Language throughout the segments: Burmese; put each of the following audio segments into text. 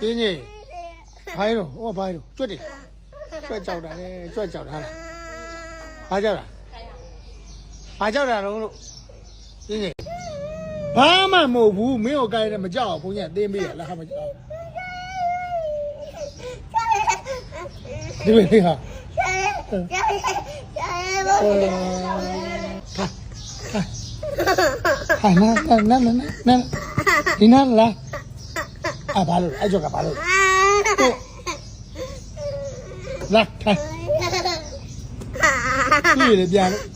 ပြင်းကြီးဘိုင်းတော့ဟောဘိုင်းတော့ကျွတ်တယ်ကျွတ်ကြောက်တာလေကျွတ်ကြောက်တာလားဘာကြောက်တာဘာကြောက်တာတော့လို့ပြင်းကြီးဘာမှမဟုတ်ဘူးမင်းကိုကြိုက်တယ်မကြောက်ဘူးဘုန်း အဘာလို့အဲ့ကြောက်ကဘာလို့လာထိုင်ပြီလေပြန်လို့အား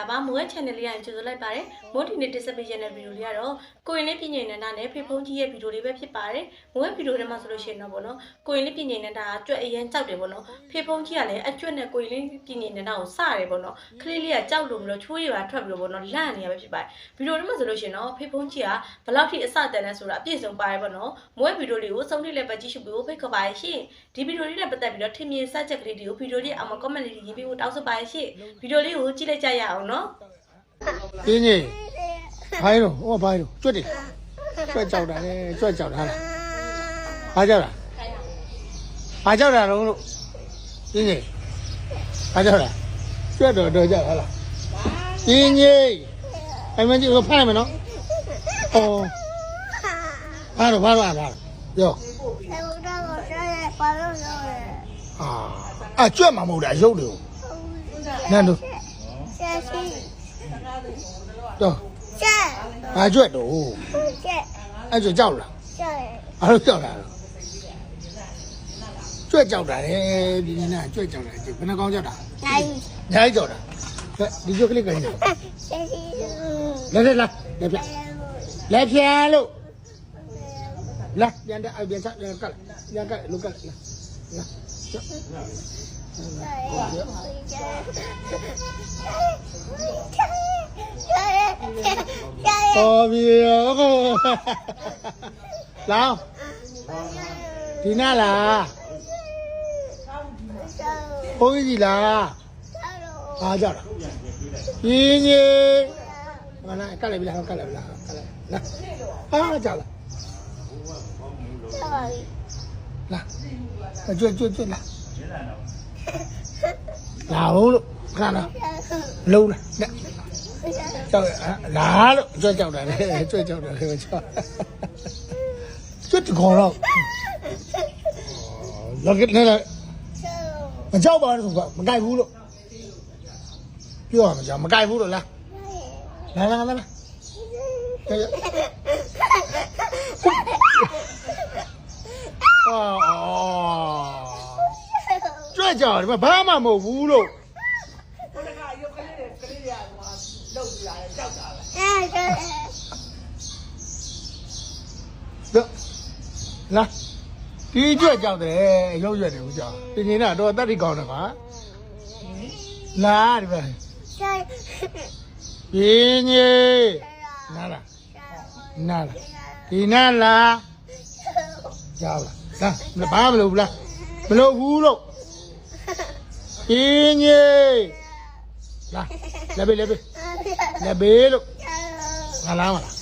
လာပါမိုးရဲ့ channel လေးရရင်ကြိုဆိုလိုက်ပါတယ်မိုးဒီနေ့ display channel video လေးကတော့ကိုရင်လေးပြညင်နန္ဒနဲ့ဖေဖုံးကြီးရဲ့ video လေးပဲဖြစ်ပါတယ်မိုးရဲ့ video ထဲမှာဆိုလို့ရှိရင်တော့ဗောနော်ကိုရင်လေးပြညင်နန္ဒအကျွတ်အရန်ကြောက်တယ်ဗောနော်ဖေဖုံးကြီးကလည်းအကျွတ်နဲ့ကိုရင်လေးပြညင်နန္ဒကိုစတယ်ဗောနော်ခလေးလေးကကြောက်လို့မလို့ချိုးရပါထွက်ပြီးတော့ဗောနော်လန့်နေရပဲဖြစ်ပါတယ် video ထဲမှာဆိုလို့ရှိရင်တော့ဖေဖုံးကြီးကဘလောက်ထိအစတန်လဲဆိုတာအပြည့်စုံပါတယ်ဗောနော်မိုးရဲ့ video လေးကိုစုံထိလည်းပဲကြည့်ရှုပြီးဖိတ်ခေါ်ပါရှင်ဒီ video လေးနဲ့ပတ်သက်ပြီးတော့ထင်မြင်စัจချက်ကလေးတွေကို video လေးအမ comment လေးရေးပြီးတော့တောင်းဆိုပါရှင်ဗီဒီယိုလေးကိုကြည့်လိုက်ကြရအောင်နော်ပြင်းကြီးဘိုင်းတော့ဟောဘိုင်းတော့ကျွတ်တယ်ကျွတ်ကြောက်တာလေကျွတ်ကြောက်တာလားဘာကြောက်တာဘာကြောက်တာတော့လို့ပြင်းကြီးဘာကြောက်တာကျွတ်တော့တော့ကြောက်ဟာလားပြင်းကြီးအဲ့မကြီးကိုဖမ်းမယ်နော်အော်ဘာတော့ဘာတော့ဘာတော့ပြောအာအကျွတ်မှာမဟုတ်တာရုပ်တွေကိုနန်းတို့ တော့ဘာကျွတ်တော့အဲ့ကျွတ်ကြောက်လားဘာလို့ကြောက်တာလဲကျွတ်ကြောက်တာလေဒီနေ့ကကျွတ်ကြောက်တာဒီဘယ်နှကောင်းကြောက်တာညာကြီးကြောက်တာဟဲ့ဒီကျွတ်ကလေးကလေးလက်လက်လာလက်ပြလက် ပြလို့လာပြန်တဲ့အပြန်ချက်ပြန်ကတ်ပြန်ကတ်လုကတ်လာလာဟောပြီရောလောင်းဒီနာလားဘုန်းကြီးလားအားကြတာပြင်းကြီးမနာကတ်လိုက်ပြီလားကတ်လိုက်ပြီလားကတ်လိုက်လာအားကြလားလာကျွတ်ကျွတ်ကျွတ်လာလာဟုတ်လို့ခါလားလုံးလား ကြောက်လာလို့ကြွကြောက်တာလေကြွကြောက်တာလေကြောက်ကြွတခေါ်တော့လောကနဲ့မကြောက်ပါနဲ့ဆိုကမကြိုက်ဘူးလို့ပြောရမှာကြောက်မကြိုက်ဘူးလို့လားလာလာလာလာအာကြွကြောက်တယ်ဘာမှမဟု တ်ဘူးလို့တော့လာဒီကြွက်ကြောက်တယ်ရုပ်ရွက်တယ်ဦးကြောက်ဒီနေတော့တက်တိကောင်းတယ်ပါလာဒီပဲပြင်းကြီးနားလားနားလားဒီနားလားကြောက်လားလာဘာမလုပ်ဘူးလားမလုပ်ဘူးလို့ပြင်းကြီးလာလက်ပေးလက်ပေးလက်ပေးလို့ ငါလားမလား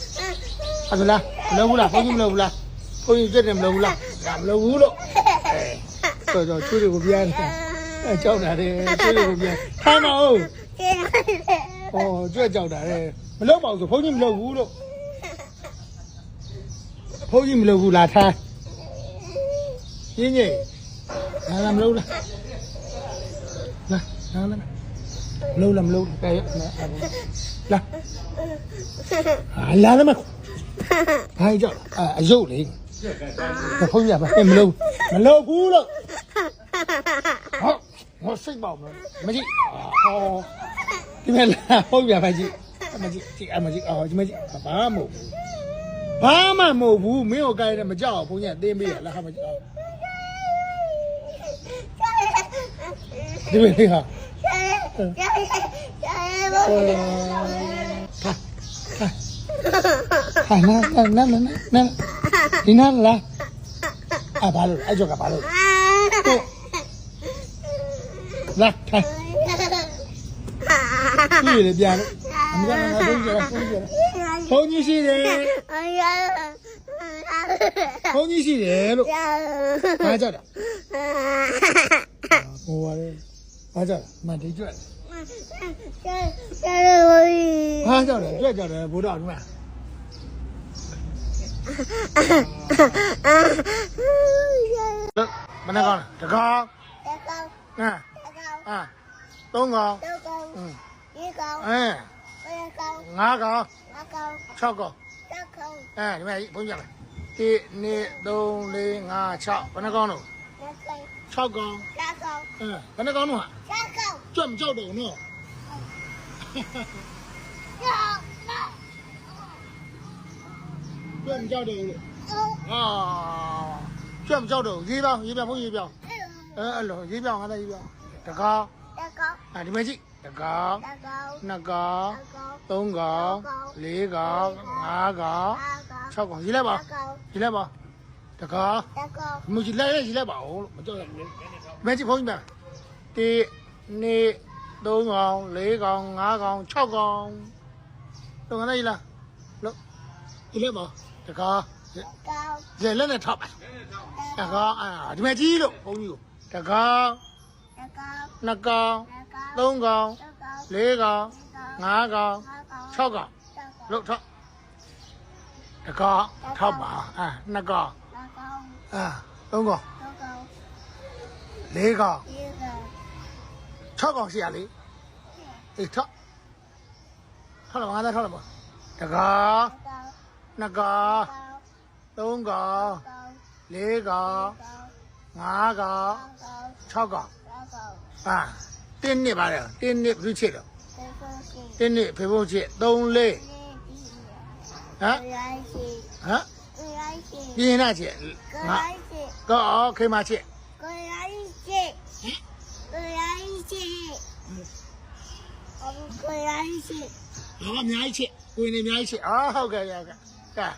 အဲ့ဒါလားမလုပ်ဘူးလားဘုန်းကြီးမလုပ်ဘူးလားဘုန်းကြီးကြက်တယ်မလုပ်ဘူးလားဒါမလုပ်ဘူးလို့အဲတော့တော့ချွေးတွေကိုပြန်အဲကြောက်တာတယ်ချွေးတွေကိုပြန်ထိုင်ပါဦးဟောကြွက်ကြောက်တာတယ်မလုပ်ပါဘူးဆိုဘုန်းကြီးမလုပ်ဘူးလို့ဘုန်းကြီးမလုပ်ဘူးလားထိုင်ရင်းကြီးလာလာမလုပ်လားလာလာလာမလုပ်လားမလုပ်ကဲ လာအာလာလာမဘာကြောက်လဲအယုတ်လေဖုန်းရပါမလို့မလို့ဘူးလို့ဟုတ်ဟောစိတ်ပေါက်မလို့မကြည့်ဟောဒီမဲ့လာဖုန်းရပါကြည့်မကြည့်ကြည့်အမကြည့်အော်ဒီမကြည့်ဘာမှမဟုတ်ဘူးဘာမှမဟုတ်ဘူးမင်းကိုကြိုက်တယ်မကြောက်ဘုန်းကြီးတင်းပေးရလားဟာမကြည့်အော်ဒီမဲ့ဟာ ဟာနာနာနာနာနာဒီနာလားအဘာလို့အဲ့ကြောက်ကဘာလို့လာထိုင်ပြီလေပြန်လို့အမေကငါဘုန်းကြီးကဘုန်းကြီးကဘုန်းကြီးရှိတယ်ဘုန်းကြီးရှိတယ်လို့ဘာကြောက်တာဟိုပါလေဘာကြောက်တာမတိကြွက်ဘာကြောက်လဲကြွက်ကြောက်တယ် ဘုရားဒီမှာမနကောင်းတကောင်းအာအာသုံးကောင်อืมအဲငါးကောင်၆ကောင်အဲဒီမှာဘုန်းကြီးလား1 2 3 4 5 6ဘယ်နှကောင်တော့6ကောင် အဲဘယ်နှကောင်တော့ဟာကြွက်မကြောက်တော့ဘူးနော်ကြွက်မကြောက်တော့ဘူးလို့အာကြွက်မကြောက်တော့ဘူးရေးပြောင်းရေးပြောင်းဘုန်းကြီးရေးပြောင်းအဲအဲ့လိုရေးပြောင်းငါလည်းရေးပြောင်းတကောင်းအဲဒီမှာကြည့်တကောင်းနှစ်ကောင်သုံးကော င်လေးကောင်ငါးကောင်၆ကောင်ရေးလိုက်ပါရေးလိုက်ပါတကားမကြည့်လိုက်ရေးလိုက်ပါဦးလို့မကြောက်ရဘူးမကြည့်ဖုန်းကြည့်ပါတေနေသုံးကောင်လေးကောင်ငါးကောင်၆ကောင်တော့ငါလည်းရေးလားလို့ရေးလိုက်ပါတကားရေလက်နဲ့ထောက်ပါတကားအာဒီမှာကြည့်လို့ဘုန်းကြီးကိုတကားနှစ်ကောင်သုံးကောင်လေးကောင်ငါးကောင်၆ကောင်လို့ထောက်တကောက်ထောက်ပါအာနှစ်ကောက်အာသုံးကောက်လေးကောက် ၆ကောက်ရှိရလေအေးထောက်ထောက်လာငါးသားထောက်လာပါတကောက်နှစ်ကောက်သုံးကောက်လေးကောက်ငါးကောက်၆ကောက်အာတင်းနှစ်ပါတယ်တင်းနှစ်ဘူးချစ်တော့တင်းနှစ်ဖေဖို့ချစ်၃လေးဟမ်ဟမ်ပြင်းနာချစ်ငါကောအော်ခေမချစ် 我要一起。嗯。我要一起。好，我们一起，跟你们一起，啊，好看，好看，干。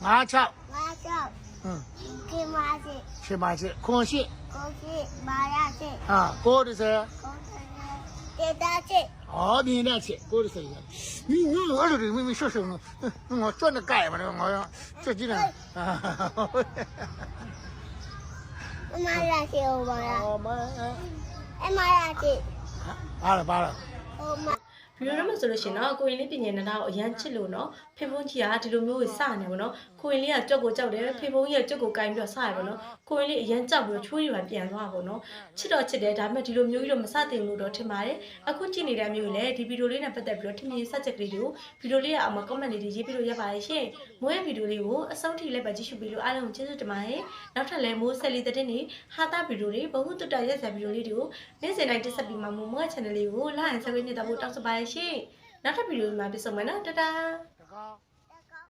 马吃。马吃。嗯。去马去。吃马去，空去。空去，马呀去。啊，过的是。给他去，哦，你那去，过来谁呀？你你我这里没没说什么，我转着改嘛，这我这几天，哈哈哈哈哈。了扒了。 ဗီ ဒီယိုထဲမှာဆိုလို့ရှိရင်တော့ကိုရင်လေးပြင်ညင်နေတာကိုအရန်ချစ်လို့နော်ဖေဖုန်းကြီးကဒီလိုမျိုးကိုစနေပါတော့ကိုရင်လေးကကြောက်ကိုကြောက်တယ်ဖေဖုန်းကြီးကကြောက်ကိုကင်ပြီးတော့စရပါတော့ကိုရင်လေးအရန်ကြောက်ပြီးတော့ချိုးရီပါပြန်သွားပါတော့ချစ်တော့ချစ်တယ်ဒါပေမဲ့ဒီလိုမျိုးကြီးတော့မစတင်လို့တော့ထင်ပါတယ်အခုကြည့်နေတဲ့မျိုးလည်းဒီဗီဒီယိုလေးနဲ့ပတ်သက်ပြီးတော့ထင်မြင်ဆက်ချက်ကလေးတွေကိုဗီဒီယိုလေးကအမ comment လေးတွေရေးပြီးလို့ရပါတယ်ရှင်မိုးရဲ့ဗီဒီယိုလေးကိုအဆုံးထိလိုက်ပါကြည့်ရှုပြီးလို့အားလုံးကျေးဇူးတင်ပါတယ်နောက်ထပ်လည်းမိုးဆက်လီတဲ့နေဟာတာဗီဒီယိုတွေဘဟုတုတ္တရက်ဆက်ဗီဒီယိုလေးတွေကိုနေ့စဉ်တိုင်းတက်ဆက်ပြီးမှမိုးရဲ့ channel လေးကို like and subscribe နဲ့တော့တောင်းဆိုပါရရှင်နောက်ထပ်ဗီဒီယိုမှာပြန်ဆုံမယ်နော်တတားတကား